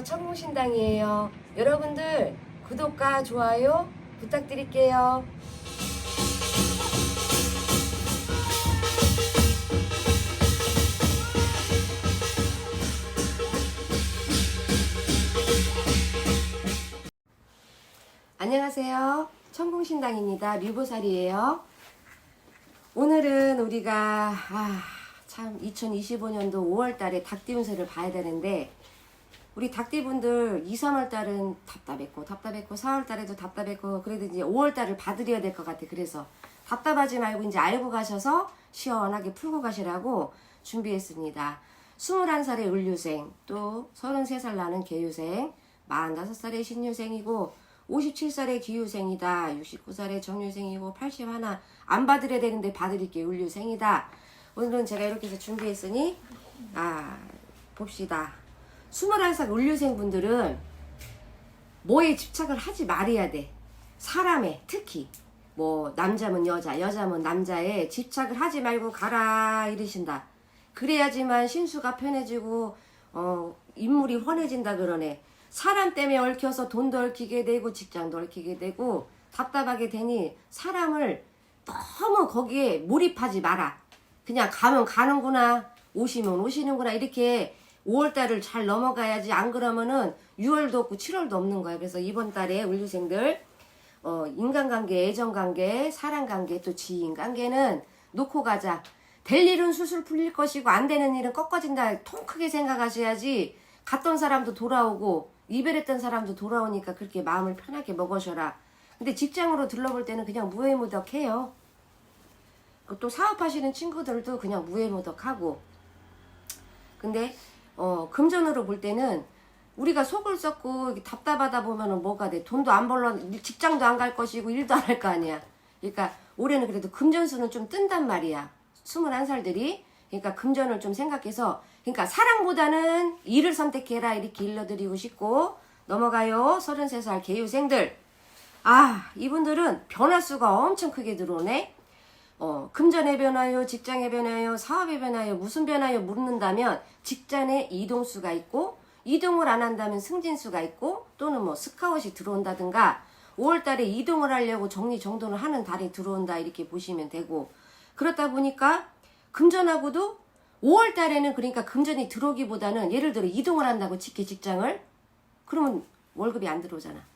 천무신당이에요. 여러분들 구독과 좋아요 부탁드릴게요. 안녕하세요. 천궁신당입니다. 류보살이에요. 오늘은 우리가 아, 참 2025년도 5월 달에 닭띠운세를 봐야 되는데 우리 닭띠분들 2, 3월 달은 답답했고 답답했고 4월 달에도 답답했고 그래도 이제 5월 달을 봐드려야 될 것 같아. 그래서 답답하지 말고 이제 알고 가셔서 시원하게 풀고 가시라고 준비했습니다. 21살의 을류생, 또 33살 나는 개유생, 45살의 신유생이고 57살의 기유생이다. 69살의 정유생이고 81. 안 받으려야 되는데 받으릴게 을류생이다. 오늘은 제가 이렇게 해서 준비했으니 아 봅시다. 21살 을류생 분들은 뭐에 집착을 하지 말아야 돼. 사람에 특히 뭐 남자면 여자, 여자면 남자에 집착을 하지 말고 가라 이러신다. 그래야지만 신수가 편해지고 어 인물이 환해진다 그러네. 사람 때문에 얽혀서 돈도 얽히게 되고 직장도 얽히게 되고 답답하게 되니 사람을 너무 거기에 몰입하지 마라. 그냥 가면 가는구나. 오시면 오시는구나. 이렇게 5월달을 잘 넘어가야지. 안 그러면은 6월도 없고 7월도 없는 거야. 그래서 이번 달에 울류생들 어, 인간관계, 애정관계, 사랑관계, 또 지인관계는 놓고 가자. 될 일은 수술 풀릴 것이고 안 되는 일은 꺾어진다. 통 크게 생각하셔야지. 갔던 사람도 돌아오고 이별했던 사람도 돌아오니까 그렇게 마음을 편하게 먹으셔라. 근데 직장으로 들러볼 때는 그냥 무해무덕해요. 또 사업하시는 친구들도 그냥 무해무덕하고. 근데 어, 금전으로 볼 때는 우리가 속을 썩고 답답하다 보면은 뭐가 돼? 돈도 안 벌러 직장도 안 갈 것이고 일도 안 할 거 아니야. 그러니까 올해는 그래도 금전수는 좀 뜬단 말이야. 21살들이. 그러니까 금전을 좀 생각해서 그러니까 사랑보다는 일을 선택해라 이렇게 일러드리고 싶고 넘어가요. 33살 개유생들. 아, 이분들은 변화수가 엄청 크게 들어오네. 어, 금전의 변화요, 직장의 변화요, 사업의 변화요, 무슨 변화요 묻는다면 직장에 이동수가 있고 이동을 안 한다면 승진수가 있고 또는 뭐 스카웃이 들어온다든가 5월 달에 이동을 하려고 정리 정돈을 하는 달이 들어온다 이렇게 보시면 되고 그렇다 보니까 금전하고도 5월 달에는 그러니까 금전이 들어오기보다는 예를 들어 이동을 한다고 치게 직장을 그러면 월급이 안 들어오잖아.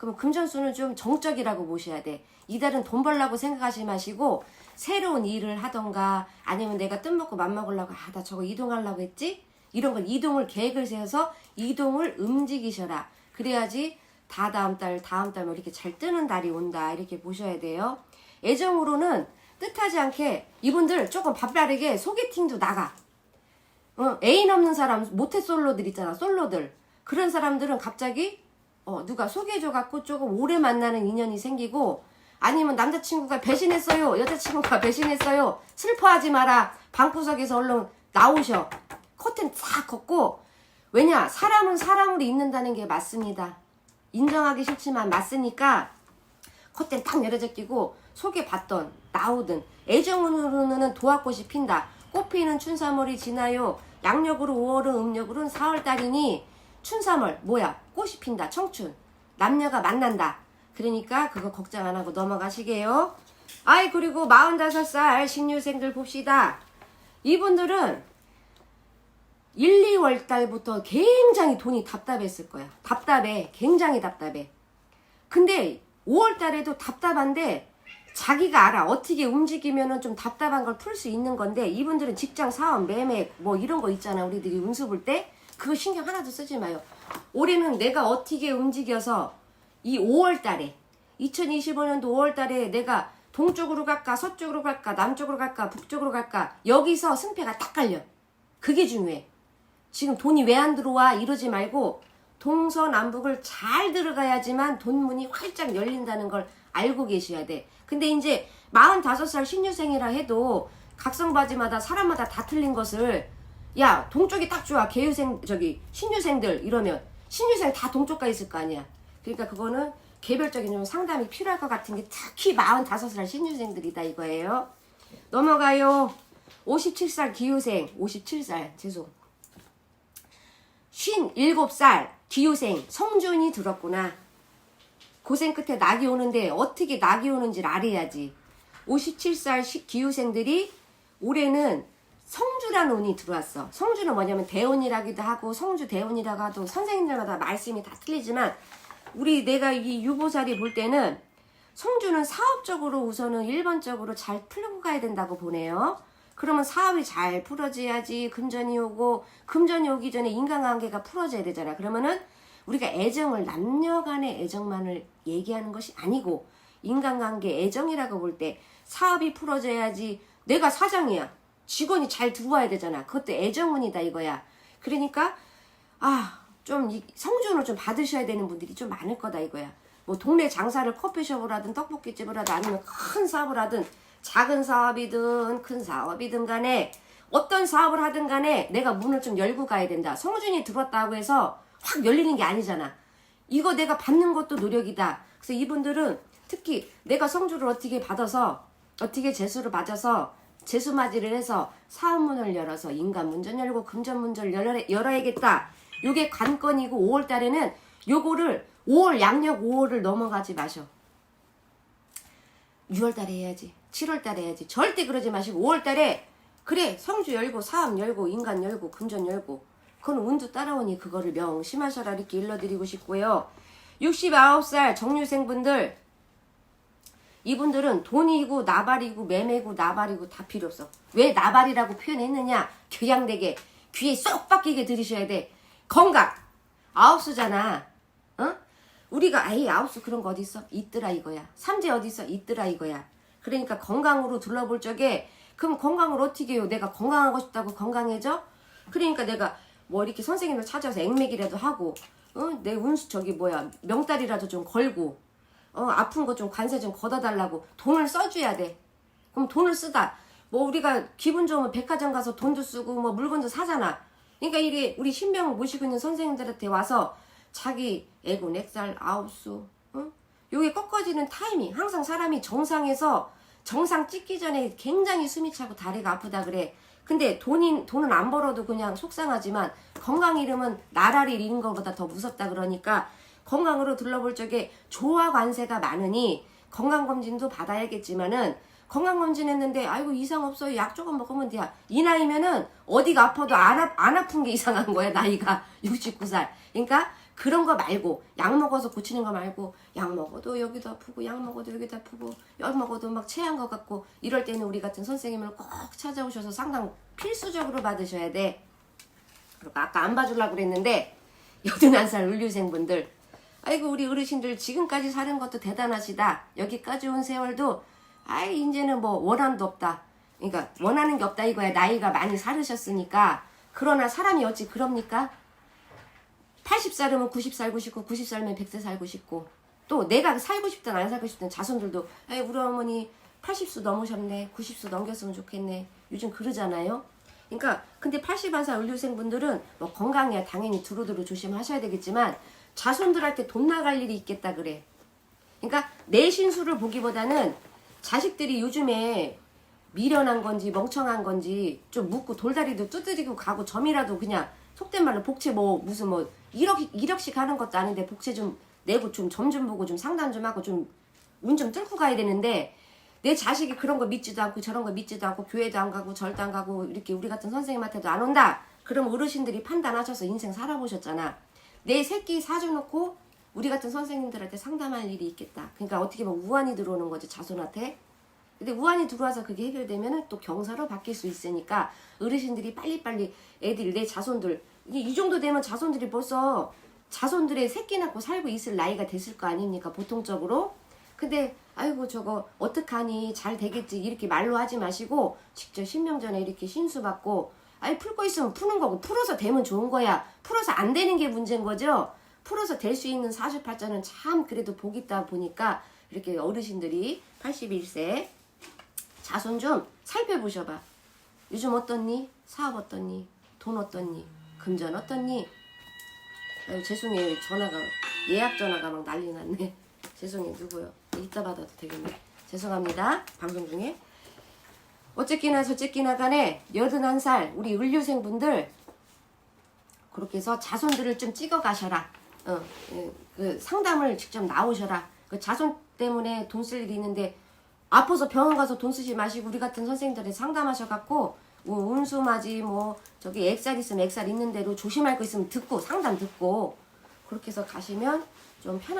그럼 금전수는 좀 정적이라고 보셔야 돼. 이달은 돈 벌라고 생각하지 마시고 새로운 일을 하던가 아니면 내가 뜬먹고 맘먹으려고 아 나 저거 이동하려고 했지? 이런 걸 이동을 계획을 세워서 이동을 움직이셔라. 그래야지 다 다음 달 다음 달 뭐 이렇게 잘 뜨는 달이 온다 이렇게 보셔야 돼요. 애정으로는 뜻하지 않게 이분들 조금 바빠르게 소개팅도 나가. 어, 애인 없는 사람 모태 솔로들 있잖아 솔로들 그런 사람들은 갑자기 어, 누가 소개해줘갖고 조금 오래 만나는 인연이 생기고 아니면 남자친구가 배신했어요 여자친구가 배신했어요 슬퍼하지 마라 방구석에서 얼른 나오셔. 커튼 싹 걷고 왜냐 사람은 사람으로 있는다는 게 맞습니다. 인정하기 싫지만 맞으니까 커튼 딱 내려져 끼고 소개받던 나오든 애정으로는 도화꽃이 핀다. 꽃 피는 춘삼월이 지나요. 양력으로 5월은 음력으로는 4월달이니 춘삼월 뭐야 꽃이 핀다 청춘. 남녀가 만난다. 그러니까 그거 걱정 안 하고 넘어가시게요. 아이 그리고 45살 신유생들 봅시다. 이분들은 1, 2월 달부터 굉장히 돈이 답답했을 거야. 답답해. 굉장히 답답해. 근데 5월 달에도 답답한데 자기가 알아. 어떻게 움직이면은 좀 답답한 걸 풀 수 있는 건데 이분들은 직장 사업 매매 뭐 이런 거 있잖아. 우리들이 운수 볼때 그거 신경 하나도 쓰지 마요. 올해는 내가 어떻게 움직여서 이 5월 달에 2025년도 5월 달에 내가 동쪽으로 갈까 서쪽으로 갈까 남쪽으로 갈까 북쪽으로 갈까 여기서 승패가 딱 갈려. 그게 중요해. 지금 돈이 왜 안 들어와? 이러지 말고 동서남북을 잘 들어가야지만 돈문이 활짝 열린다는 걸 알고 계셔야 돼. 근데 이제 45살 신유생이라 해도 각성바지마다 사람마다 다 틀린 것을 야 동쪽이 딱 좋아 개유생 저기 신유생들 이러면 신유생 다 동쪽 가 있을 거 아니야. 그러니까 그거는 개별적인 좀 상담이 필요할 것 같은 게 특히 45살 신유생들이다 이거예요. 넘어가요. 57살 기유생 57살 죄송. 57살 기후생 성준이 들었구나. 고생 끝에 낙이 오는데 어떻게 낙이 오는지를 알아야지. 57살 시- 기후생들이 올해는 성주라는 운이 들어왔어. 성주는 뭐냐면 대운이라기도 하고 성주 대운이라고 하도 선생님들마다 말씀이 다 틀리지만 우리 내가 이 유보살이 볼 때는 성주는 사업적으로 우선은 1번적으로 잘 풀고 가야 된다고 보네요. 그러면 사업이 잘 풀어져야지 금전이 오고 금전이 오기 전에 인간관계가 풀어져야 되잖아. 그러면은 우리가 애정을 남녀 간의 애정만을 얘기하는 것이 아니고 인간관계 애정이라고 볼 때 사업이 풀어져야지 내가 사장이야. 직원이 잘 들어와야 되잖아. 그것도 애정운이다 이거야. 그러니까 아, 좀 이- 성준을 좀 받으셔야 되는 분들이 좀 많을 거다 이거야. 뭐 동네 장사를 커피숍을 하든 떡볶이집을 하든 아니면 큰 사업을 하든 작은 사업이든 큰 사업이든 간에 어떤 사업을 하든 간에 내가 문을 좀 열고 가야 된다. 성준이 들었다고 해서 확 열리는 게 아니잖아. 이거 내가 받는 것도 노력이다. 그래서 이분들은 특히 내가 성주를 어떻게 받아서 어떻게 재수를 맞아서 재수맞이를 해서 사업문을 열어서 인간 문전 열고 금전 문전을 열어, 열어야겠다. 요게 관건이고 5월 달에는 요거를 5월 양력 5월을 넘어가지 마셔. 6월 달에 해야지. 7월 달에 해야지. 절대 그러지 마시고 5월 달에 그래 성주 열고 사업 열고 인간 열고 금전 열고 그건 운도 따라오니 그거를 명심하셔라 이렇게 일러드리고 싶고요. 69살 정유생분들 이분들은 돈이고 나발이고 매매고 나발이고 다 필요 없어. 왜 나발이라고 표현했느냐? 교양되게 귀에 쏙 박히게 들으셔야 돼. 건강 아홉수잖아. 어? 우리가 아예 아홉수 그런 거 어디 있어? 있더라 이거야. 삼재 어디 있어? 있더라 이거야. 그러니까 건강으로 둘러볼 적에 그럼 건강을 어떻게 해요? 내가 건강하고 싶다고 건강해져? 그러니까 내가 뭐 이렇게 선생님을 찾아서 액맥이라도 하고 어? 내 운수 저기 뭐야 명달이라도 좀 걸고 어, 아픈 거 좀 관세 좀 걷어달라고 돈을 써줘야 돼. 그럼 돈을 쓰다. 뭐 우리가 기분 좋으면 백화점 가서 돈도 쓰고 뭐 물건도 사잖아. 그러니까 이게 우리 신병을 모시고 있는 선생님들한테 와서 자기 애군 액살 아홉수 응? 요게 꺾어지는 타이밍 항상 사람이 정상에서 정상 찍기 전에 굉장히 숨이 차고 다리가 아프다 그래 근데 돈이 돈은 안 벌어도 그냥 속상하지만 건강 잃으면 나라를 잃은 것보다 더 무섭다 그러니까 건강으로 둘러볼 적에 조화 관세가 많으니 건강검진도 받아야겠지만은 건강검진 했는데 아이고 이상 없어요. 약 조금 먹으면 돼야 이 나이면은 어디가 아파도 안, 아, 안 아픈 게 이상한 거야 나이가. 69살. 그러니까 그런 거 말고 약 먹어서 고치는 거 말고 약 먹어도 여기도 아프고 약 먹어도 여기도 아프고 약 먹어도 막 체한 것 같고 이럴 때는 우리 같은 선생님을 꼭 찾아오셔서 상담 필수적으로 받으셔야 돼. 그리고 아까 안 봐주려고 그랬는데 81살 의료생분들 아이고 우리 어르신들 지금까지 사는 것도 대단하시다. 여기까지 온 세월도 아이 이제는 뭐 원함도 없다. 그러니까 원하는 게 없다 이거야. 나이가 많이 살으셨으니까. 그러나 사람이 어찌 그럽니까? 80살이면 90 살고 싶고 90 살면 100세 살고 싶고. 또 내가 살고 싶든 안 살고 싶든 자손들도 아이 우리 어머니 80수 넘으셨네. 90수 넘겼으면 좋겠네. 요즘 그러잖아요. 그러니까 근데 81살 의료생분들은 뭐 건강이야 당연히 두루두루 조심하셔야 되겠지만 자손들한테 돈 나갈 일이 있겠다 그래 그러니까 내 신수를 보기보다는 자식들이 요즘에 미련한 건지 멍청한 건지 좀 묻고 돌다리도 두드리고 가고 점이라도 그냥 속된 말로 복채 뭐 무슨 뭐 1억 1억씩 하는 것도 아닌데 복채 좀 내고 좀 점좀 보고 좀 상담 좀 하고 좀운좀 뚫고 가야 되는데 내 자식이 그런 거 믿지도 않고 저런 거 믿지도 않고 교회도 안 가고 절도 안 가고 이렇게 우리 같은 선생님한테도 안 온다. 그럼 어르신들이 판단하셔서 인생 살아보셨잖아. 내 새끼 사줘놓고 우리 같은 선생님들한테 상담할 일이 있겠다. 그러니까 어떻게 보면 우환이 들어오는 거지 자손한테. 근데 우환이 들어와서 그게 해결되면은 또 경사로 바뀔 수 있으니까 어르신들이 빨리빨리 애들 내 자손들 이 정도 되면 자손들이 벌써 자손들의 새끼 낳고 살고 있을 나이가 됐을 거 아닙니까 보통적으로 근데 아이고 저거 어떡하니 잘 되겠지 이렇게 말로 하지 마시고 직접 신명전에 이렇게 신수 받고 아이 풀거 있으면 푸는 거고 풀어서 되면 좋은 거야 풀어서 안 되는 게 문제인 거죠 풀어서 될 수 있는 사주팔자는 참 그래도 복 있다 보니까 이렇게 어르신들이 81세 자손 좀 살펴보셔봐. 요즘 어떻니? 사업 어떻니? 돈 어떻니? 금전 어떻니? 아유, 죄송해요. 전화가 예약 전화가 막 난리 났네. 죄송해요. 누구요? 이따 받아도 되겠네. 죄송합니다. 방송 중에. 어쨌기나 저쨌기나 간에 81살 우리 의료생분들 그렇게 해서 자손들을 좀 찍어 가셔라. 어, 예, 그 상담을 직접 나오셔라. 그 자손 때문에 돈 쓸 일이 있는데 아파서 병원 가서 돈 쓰지 마시고 우리 같은 선생님들이 상담하셔갖고 뭐 운수맞이 뭐 저기 액살 있으면 액살 있는 대로 조심할 거 있으면 듣고 상담 듣고 그렇게 해서 가시면 좀 편한.